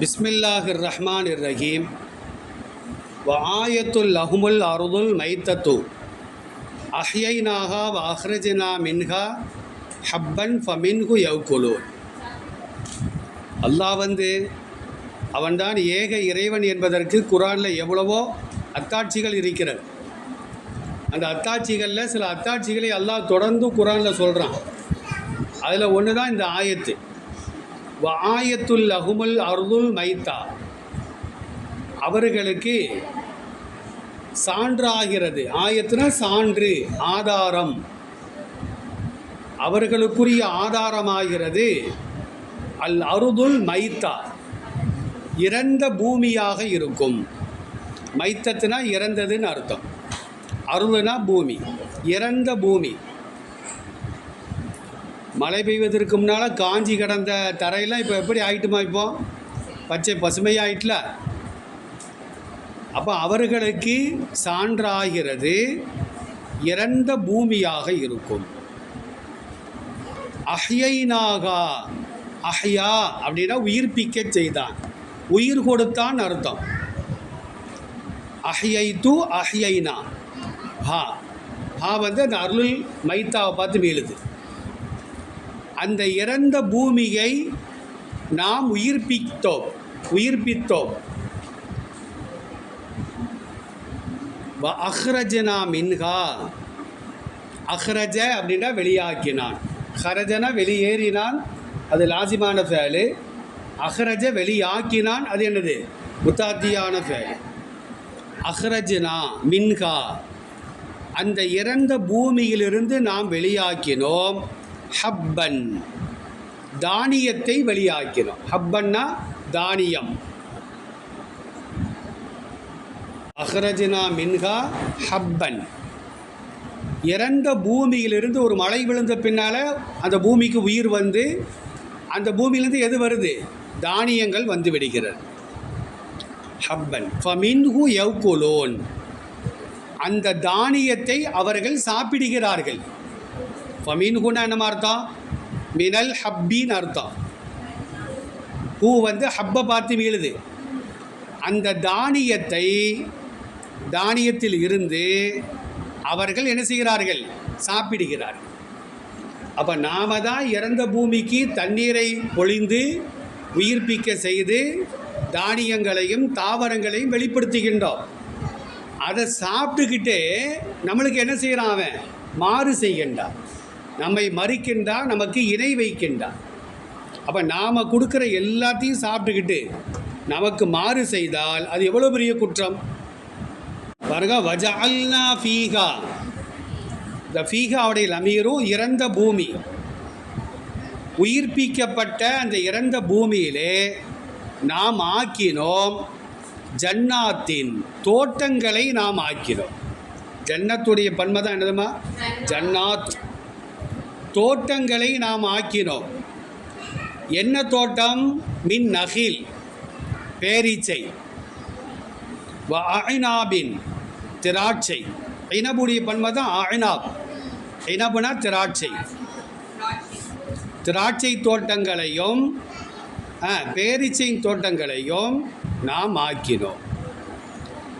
பிஸ்மில்லாஹிர் ரஹ்மான் ரஹீம் வ ஆயத்துல் லஹுமுல் அருதுல் மைத்தத்து. அஹ்யைனாகா வ அஹ்ரஜினா மின்ஹா ஹப்பன் ஃபமின்ஹு யவ்குலு. அல்லாஹ் வந்து அவன்தான் ஏக இறைவன் என்பதற்கு குரானில் எவ்வளவோ அத்தாட்சிகள் இருக்கிறது. அந்த அத்தாட்சிகளில் சில அத்தாட்சிகளை அல்லாஹ் தொடர்ந்து குரானில் சொல்கிறான் அதில் ஒன்று தான் இந்த ஆயத்து. வ ஆயத்துல் அகுமல் அருதுல் மைத்தா. அவர்களுக்கு சான்றாகிறது. ஆயத்துனா சான்று ஆதாரம். அவர்களுக்குரிய ஆதாரமாகிறது அல் அருதுல் மைத்தா. இறந்த பூமியாக இருக்கும். மைத்தத்துனா இறந்ததுன்னு அர்த்தம். அருளுனா பூமி. இறந்த பூமி. மழை பெய்வதற்கு முன்னால் காஞ்சி கடந்த தரையெல்லாம் இப்போ எப்படி ஆயிட்டுமா இப்போ? பச்சை பசுமையாயிட்டல. அப்போ அவர்களுக்கு சான்றாகிறது இறந்த பூமியாக இருக்கும். அஹ்யைனாகா அஹ்யா அப்படின்னா உயிர்ப்பிக்க செய்தான். உயிர் கொடுத்தான் அர்த்தம். அஹ்யை து அஹ்யைனா. ஹா. ஹா வந்து அந்த அருள் மைத்தாவை பார்த்து மீளுது. அந்த இறந்த பூமியை நாம் உயிர்ப்பித்தோம். உயிர்ப்பித்தோம். வ அஹ்ரஜனா மின்ஹா. அஹ்ரஜ அப்படின்னா வெளியாக்கினான். ஹரஜனா வெளியேறினான். அது லாசிமான ஃபேலு. அஹ்ரஜ வெளியாக்கினான். அது என்னது? முத்தாத்தியான ஃபேலு. அஹ்ரஜனா மின்ஹா. அந்த இறந்த பூமியிலிருந்து நாம் வெளியாக்கினோம். ஹப்பன். தானியத்தை வெளியாக்கிறோம். ஹப்பன்னா தானியம். அஹ்ரஜினா மின்ஹா ஹப்பன். இறந்த பூமியிலிருந்து ஒரு மழை விழுந்த பின்னால் அந்த பூமிக்கு உயிர் வந்து அந்த பூமியிலேருந்து எது வருது? தானியங்கள் வந்து விடுகிறது. ஹப்பன். ஃபமின்ஹு யவ்குலோன். அந்த தானியத்தை அவர்கள் சாப்பிடுகிறார்கள். ஃபமீன்ஹுன்னா என்னமா அர்த்தம்? மினல் ஹப்பின்னு அர்த்தம். பூ வந்து ஹப்பை பார்த்து வீழுது அந்த தானியத்தை தானியத்தில் இருந்து அவர்கள் என்ன செய்கிறார்கள்? சாப்பிடுகிறார்கள். அப்போ நாம தான் இறந்த பூமிக்கு தண்ணீரை பொழிந்து உயிர்ப்பிக்க செய்து தானியங்களையும் தாவரங்களையும் வெளிப்படுத்துகின்றோம். அதை சாப்பிட்டுக்கிட்டே நம்மளுக்கு என்ன செய்கிறான் அவன்? மாறு செய்கின்றான். நம்மை மறிக்கின்றான் நமக்கு இணை வைக்கின்றான் அப்போ நாம் கொடுக்குற எல்லாத்தையும் சாப்பிட்டுக்கிட்டு நமக்கு மாறு செய்தால் அது எவ்வளோ பெரிய குற்றம்? பாருங்க வஜால்னா ஃபீகா இந்த ஃபீகாவுடைய லமீரும் இறந்த பூமி. உயிர்ப்பிக்கப்பட்ட அந்த இறந்த பூமியிலே நாம் ஆக்கினோம் ஜன்னாத்தின் தோட்டங்களை நாம் ஆக்கினோம். ஜன்னத்துடைய பன்மை தான் என்னதுமா? ஜன்னாத். தோட்டங்களை நாம் ஆக்கினோம் என்ன தோட்டம்? மின் நகில் பேரீச்சை. அயனாபின் திராட்சை. ஐனபுடைய பன்மை தான் அய்னாப். ஐனபுனா திராட்சை. திராட்சை தோட்டங்களையும் ஆ, தோட்டங்களையும் நாம் ஆக்கினோம்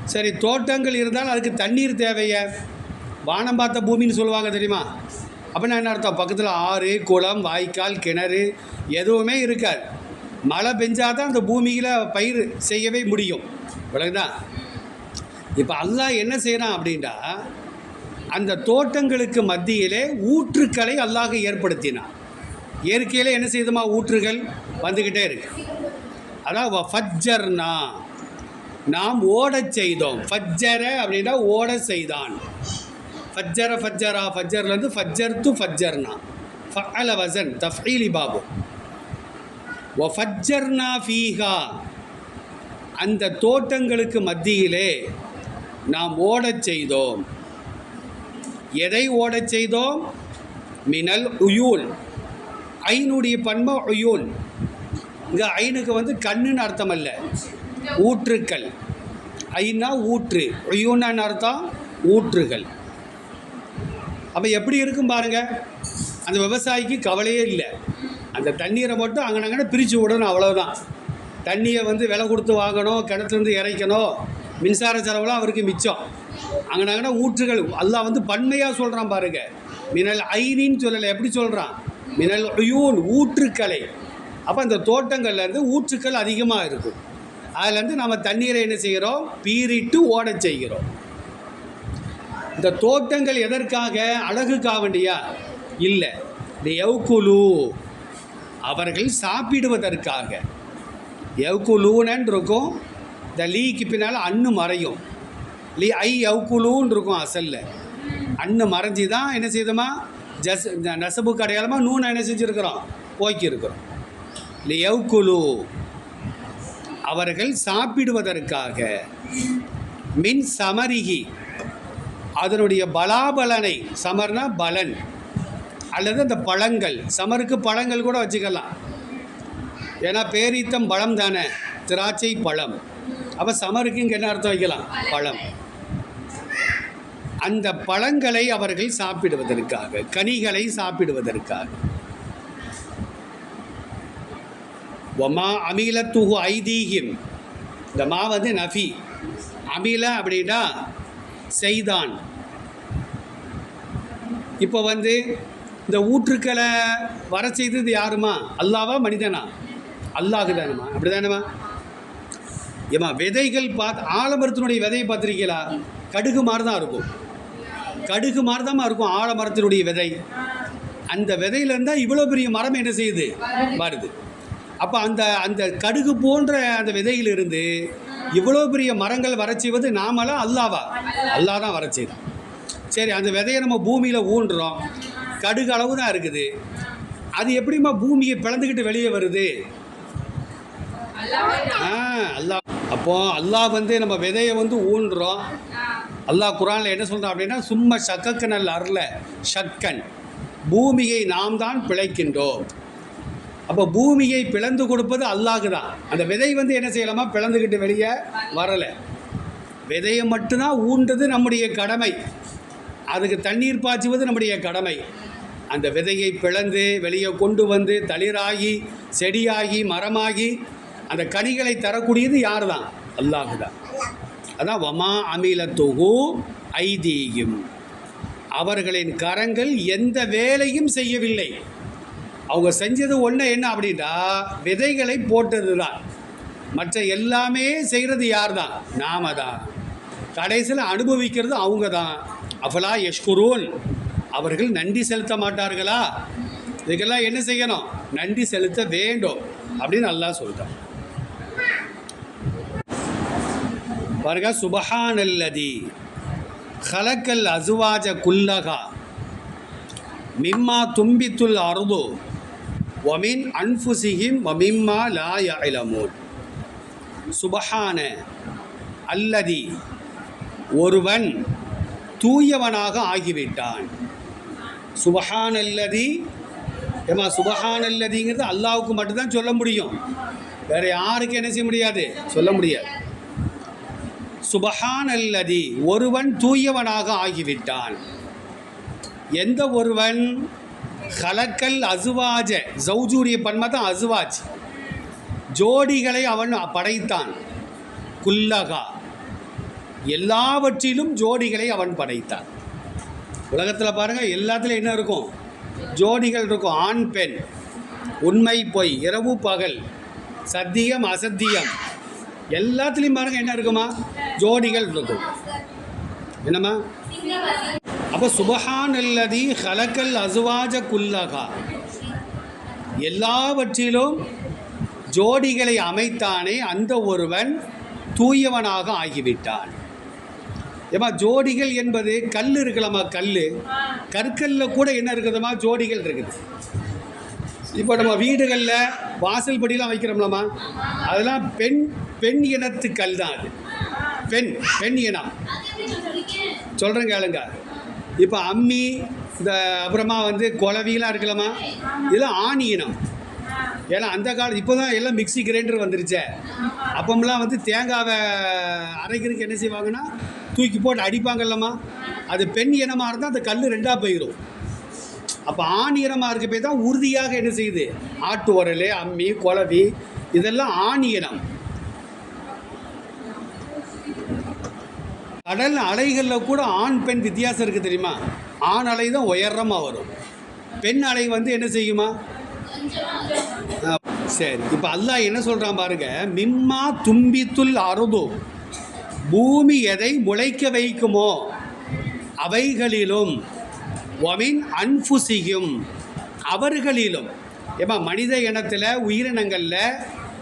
சரி தோட்டங்கள் இருந்தால் அதுக்கு தண்ணீர் தேவையை? வானம் பார்த்த பூமின்னு சொல்லுவாங்க தெரியுமா? அப்படின்னா என்ன அர்த்தம்? பக்கத்தில் ஆறு குளம் வாய்க்கால் கிணறு எதுவுமே இருக்காது. மழை பெஞ்சால் தான் அந்த பூமியில் பயிர் செய்யவே முடியும். விளங்குதா இப்போ அல்லாஹ் என்ன செய்கிறான் அப்படின்னா அந்த தோட்டங்களுக்கு மத்தியிலே ஊற்றுக்களை அல்லாஹ் ஏற்படுத்தினான். இயற்கையில் என்ன செய்யுதுமா ஊற்றுகள் வந்துக்கிட்டே இருக்கு. அதான் ஃபஜ்ஜர்னா நாம் ஓடச் செய்தோம். ஃபஜ்ஜர அப்படின்னா ஓட செய்தான். ஃபஜ்ஜர ஃபஜ்ஜரா ஃபஜ்ஜர்லேருந்து ஃபஜ்ஜர் து ஃபஜ்ஜர்னா. ஃபஅல வசன் தஃபீலி பாபு. வ ஃபஜ்ஜர்னா ஃபீஹா. அந்த தோட்டங்களுக்கு மத்தியிலே நாம் ஓடச் செய்தோம். எதை ஓடச் செய்தோம்? மினல் உயூல். ஐனுடைய பன்மை உயூல். இங்கே ஐனுக்கு வந்து கண்ணுன்னு அர்த்தம் அல்ல. ஊற்றுக்கள். ஐனா ஊற்று. உயூன்னு அர்த்தம்? ஊற்றுகள். அப்போ எப்படி இருக்கும் பாருங்கள் அந்த விவசாயிக்கு கவலையே இல்லை. அந்த தண்ணீரை மட்டும் அங்கனங்கன பிரித்து விடணும் அவ்வளோதான் தண்ணியை வந்து விலை கொடுத்து வாங்கணும் கிணத்துலேருந்து இறைக்கணும். மின்சார செலவுலாம் அவருக்கு மிச்சம். அங்கனங்கன்னா ஊற்றுகள் எல்லாம் வந்து பன்மையாக சொல்கிறான் பாருங்கள் மினல் ஐனின்னு சொல்லலை எப்படி சொல்கிறான் மினல் ஐயூன் ஊற்றுக்கலை. அப்போ அந்த தோட்டங்கள்லேருந்து ஊற்றுக்கள் அதிகமாக இருக்கும். அதுலேருந்து நம்ம தண்ணீரை என்ன செய்கிறோம் பீறிட்டு ஓட செய்கிறோம். இந்த தோட்டங்கள் எதற்காக அழகுக்காக வேண்டியா? இல்லை. இந்த எவ்குலு அவர்கள் சாப்பிடுவதற்காக. எவ்குலூனன் இருக்கும் இந்த லீக்கு பின்னால் அன்னு மறையும். லீ ஐ எவ்குலூன்னு இருக்கும் அசல்ல. அண்ணு மறைஞ்சி தான் என்ன செய்தோமா? ஜஸ் இந்த நெசபுக்கு அடையாளமாக நூனை என்ன செஞ்சுருக்கிறோம்? போக்கியிருக்கிறோம். லி எவ்குலு அவர்கள் சாப்பிடுவதற்காக மின் சமரிகி அதனுடைய பலாபலனை சமர்னா பலன். அல்லது அந்த பழங்கள் சமருக்கு பழங்கள் கூட வச்சுக்கலாம். ஏன்னா பேரீத்தம் பழம் தானே திராட்சை பழம். அப்போ சமருக்கு இங்கே என்ன அர்த்தம் வைக்கலாம்? பழம். அந்த பழங்களை அவர்கள் சாப்பிடுவதற்காக கனிகளை சாப்பிடுவதற்காக. ஒமா அமிலத்துகு ஐதீகிம். இந்த மா வந்து நஃபி. அமில அப்படின்னா செய்தான். இப்போ வந்து இந்த ஊற்றுக்களை வர செய்தது யாருமா? அல்லாவா? மனிதனா? அல்லாஹு தானம்மா. அப்படி தானேம்மா ஏம்மா விதைகள் பார்த்து ஆலமரத்தினுடைய விதையை பார்த்துருக்கீங்களா? கடுகு மாதிரி தான் இருக்கும். கடுகு மாதிரி தான் இருக்கும் ஆலமரத்தினுடைய விதை. அந்த விதையிலேருந்து தான் இவ்வளோ பெரிய மரம் என்ன செய்யுது? வருது அப்போ அந்த அந்த கடுகு போன்ற அந்த விதையிலிருந்து இவ்வளோ பெரிய மரங்கள் வர செய்வது நாமளா அல்லாவா? அல்லாஹ் தான் வர செய்தான். சரி அந்த விதையை நம்ம பூமியில் ஊன்றோம். கடுகு அளவு தான் இருக்குது. அது எப்படிம்மா பூமியை பிளந்துக்கிட்டு வெளியே வருது? ஆ அல்லாஹ் அப்போ அல்லாஹ் வந்து நம்ம விதையை வந்து ஊன்றோம். அல்லாஹ் குரானில் என்ன சொல்கிறான் அப்படின்னா சும்மா சக்கக்கனல் அருள சக்கன் பூமியை நாம் தான் பிழைக்கின்றோம். அப்போ பூமியை பிளந்து கொடுப்பது அல்லாஹு தான். அந்த விதை வந்து என்ன செய்யலாமா? பிளந்துக்கிட்டு வெளியே வரலை. விதையை மட்டும்தான் ஊன்றது நம்முடைய கடமை. அதுக்கு தண்ணீர் பாய்ச்சுவது நம்முடைய கடமை. அந்த விதையை பிளந்து வெளியே கொண்டு வந்து தளிராகி செடியாகி மரமாகி அந்த கனிகளை தரக்கூடியது யார் தான் அல்லாஹு தான் அதான் வமா அமிலத்துகு ஐதீயும். அவர்களின் கரங்கள் எந்த வேலையும் செய்யவில்லை. அவங்க செஞ்சது ஒன்று என்ன அப்படின்னா விதைகளை போட்டது தான் மற்ற எல்லாமே செய்கிறது யார் தான் நாம தான் கடைசியில் அனுபவிக்கிறது அவங்க தான் அஃபலா யஷ்குரூன். அவர்கள் நன்றி செலுத்த மாட்டார்களா? இதுக்கெல்லாம் என்ன செய்யணும்? நன்றி செலுத்த வேண்டும் அப்படின்னு நல்லா சொல்கிறான் பாருங்க சுபஹானல்லதி ஹலக்கல் அசுவாஜ குல்லகா மிம்மா தும்பித்துல் அருது ஒமின் அன்ஃபுசிஹிம் வமிம்மா லா யஅலமூன். சுபஹான அல்லதி ஒருவன் தூயவனாக ஆகிவிட்டான். சுபஹான் அல்லதி ஏமா சுபஹான் அல்லதிங்கிறது அல்லாவுக்கு மட்டும்தான் சொல்ல முடியும். வேற யாருக்கு என்ன செய்ய முடியாது? சொல்ல முடியாது. சுபஹான் அல்லதி ஒருவன் தூயவனாக ஆகிவிட்டான். எந்த ஒருவன்? ஹலக்கல் அசுவாஜ ஜவுஜூரிய பன்மை தான் அசுவாஜ். ஜோடிகளை அவன் படைத்தான். குல்லகா எல்லாவற்றிலும் ஜோடிகளை அவன் படைத்தான். உலகத்தில் பாருங்கள் எல்லாத்துலேயும் என்ன இருக்கும்? ஜோடிகள் இருக்கும். ஆண் பெண். உண்மை பொய். இரவு பகல். சத்தியம் அசத்தியம். எல்லாத்துலேயும் பாருங்கள் என்ன இருக்குமா? ஜோடிகள் இருக்கும். என்னம்மா? அப்போ சுபஹான் அல்லதி ஹலக்கல் அசுவாஜ குல்லகா எல்லாவற்றிலும் ஜோடிகளை அமைத்தானே அந்த ஒருவன் தூயவனாக ஆகிவிட்டான். ஏமா ஜோடிகள் என்பது கல் இருக்கலாமா கல் கற்கல்ல கூட என்ன இருக்குதுமா ஜோடிகள் இருக்குது. இப்போ நம்ம வீடுகளில் வாசல் படியெலாம் வைக்கிறோம்லாமா அதெல்லாம் பெண் பெண் இனத்து கல் தான் அது. பெண் பெண் இனம். சொல்கிறேன் கேளுங்க. இப்போ அம்மி இந்த அப்புறமா வந்து குலவிலாம் இருக்கலாமா இதெல்லாம் ஆணி இனம். ஏன்னா அந்த காலம் இப்போ தான் எல்லாம் மிக்ஸி கிரைண்டர் வந்துருச்சே. அப்போம்லாம் வந்து தேங்காவை அரைக்கிறதுக்கு என்ன செய்வாங்கன்னா தூக்கி போட்டு அடிப்பாங்கல்லம்மா. அது பெண் இனமாக இருந்தால் அந்த கல் ரெண்டாக போயிடும் அப்போ ஆண் இனமாக இருக்க போய் தான் உறுதியாக என்ன செய்யுது? ஆட்டு உரல் அம்மி குழவி இதெல்லாம் ஆண் இனம். கடல் அலைகளில் கூட ஆண் பெண் வித்தியாசம் இருக்குது தெரியுமா? ஆண் அலை தான் உயரமாக வரும். பெண் அலை வந்து என்ன செய்யுமா? சரி. இப்போ அல்லாஹ் என்ன சொல்கிறான் பாருங்க? மிம்மா தும்பித்துல் அருது. பூமி எதை முளைக்க வைக்குமோ அவைகளிலும் ஒமின் அன்புசியும் அவர்களிலும். ஏமா மனித இனத்தில் உயிரினங்களில்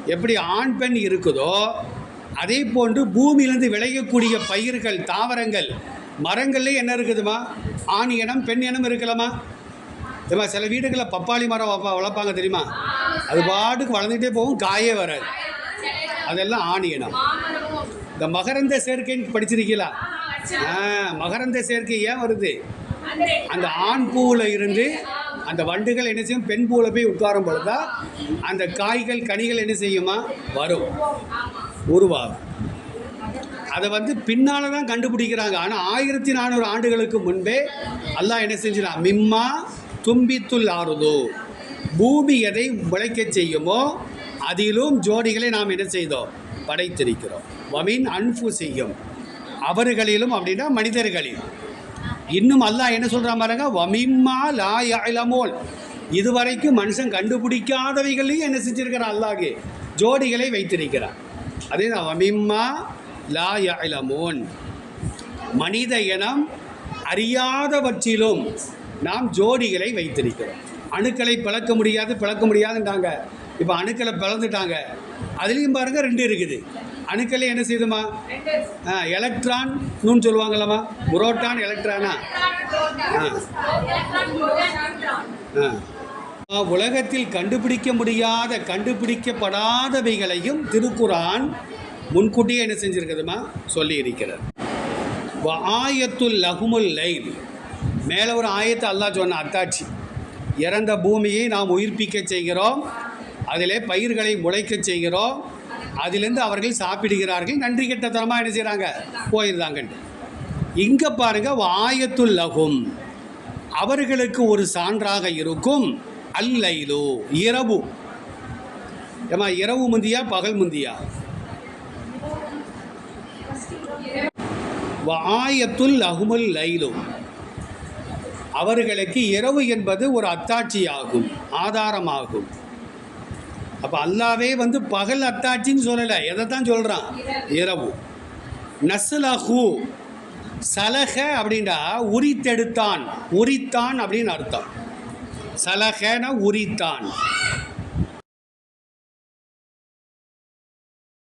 எப்படி ஆண் பெண் இருக்குதோ அதே போன்று பூமியிலிருந்து விளையக்கூடிய பயிர்கள் தாவரங்கள் மரங்கள்லேயே என்ன இருக்குதுமா? ஆண் இனம் பெண் இனம் இருக்கலாமா? ஏமா சில வீடுகளில் பப்பாளி மரம் வளர்ப்பாங்க தெரியுமா? அது பாட்டுக்கு வளர்ந்துகிட்டே போகும் காயே வராது. அதெல்லாம் ஆண் இனம். இந்த மகரந்த சேர்க்கைன்னு படிச்சிருக்கீங்களா? ஆ மகரந்த சேர்க்கை ஏன் வருது? அந்த ஆண் பூவில் இருந்து அந்த வண்டுகள் என்ன செய்யும்? பெண் பூவில் போய் உட்காரும் பொழுதா அந்த காய்கள் கனிகள் என்ன செய்யுமா? வரும். உருவாகும். அதை வந்து பின்னால் தான் கண்டுபிடிக்கிறாங்க. ஆனால் ஆயிரத்தி நானூறு ஆண்டுகளுக்கு முன்பே அல்லாஹ் என்ன செஞ்சிடான் மிம்மா தும்பித்துள் ஆறுதோ பூமி எதை முளைக்கச் செய்யுமோ அதிலும் ஜோடிகளை நாம் என்ன செய்தோம்? படைத்திருக்கிறோம். வமின் அன்பு செய்யும் அவர்களிலும் அப்படின்னா மனிதர்களில். இன்னும் அல்லாஹ் என்ன சொல்கிறான் பாருங்க வமிம்மா லா இளமோல் இதுவரைக்கும் மனுஷன் கண்டுபிடிக்காதவைகளையும் என்ன செஞ்சிருக்கிறான் அல்லாஹே ஜோடிகளை வைத்திருக்கிறான். அதே தான் வமிம்மா லா இளமோன் மனித இனம் அறியாதவற்றிலும் நாம் ஜோடிகளை வைத்திருக்கிறோம். அணுக்களை பிளக்க முடியாது பிளக்க முடியாதுன்றாங்க. இப்போ அணுக்களை பிளந்துட்டாங்க. அதுலேயும் பாருங்கள் ரெண்டு இருக்குது. அணுக்களை என்ன செய்யுதுமா? ஆ எலக்ட்ரான் நூன்னு புரோட்டான் எலக்ட்ரானா ஆ. உலகத்தில் கண்டுபிடிக்க முடியாத கண்டுபிடிக்கப்படாதவைகளையும் திருக்குரான் முன்கூட்டியே என்ன செஞ்சுருக்குதுமா? சொல்லி இருக்கிறது ஆயத்துல் லகுமுல் லைல். மேலே ஒரு ஆயத்தை அல்லாஹ் சொன்ன அத்தாட்சி. இறந்த பூமியை நாம் உயிர்ப்பிக்க செய்கிறோம். அதிலே பயிர்களை முளைக்கச் செய்கிறோம். அதிலிருந்து அவர்கள் சாப்பிடுகிறார்கள். நன்றி கெட்டத்தனமாக என்ன செய்கிறாங்க போயிருந்தாங்கன்ட்டு இங்கே பாருங்க வாயத்துள் லகும். அவர்களுக்கு ஒரு சான்றாக இருக்கும். அல்லைலோ இரவு. ஏமா இரவு முந்தியா பகல் முந்தியா? ஆயத்துல் லகுமல் லைலு. அவர்களுக்கு இரவு என்பது ஒரு அத்தாட்சியாகும் ஆதாரமாகும். அப்போ அல்லாவே வந்து பகல் அத்தாட்சின்னு சொல்லலை. எதை தான் சொல்கிறான் இரவு. நஸ்லஹு சலக அப்படின்னா உரித்தெடுத்தான். உரித்தான் அப்படின்னு அர்த்தம். சலகன உரித்தான்.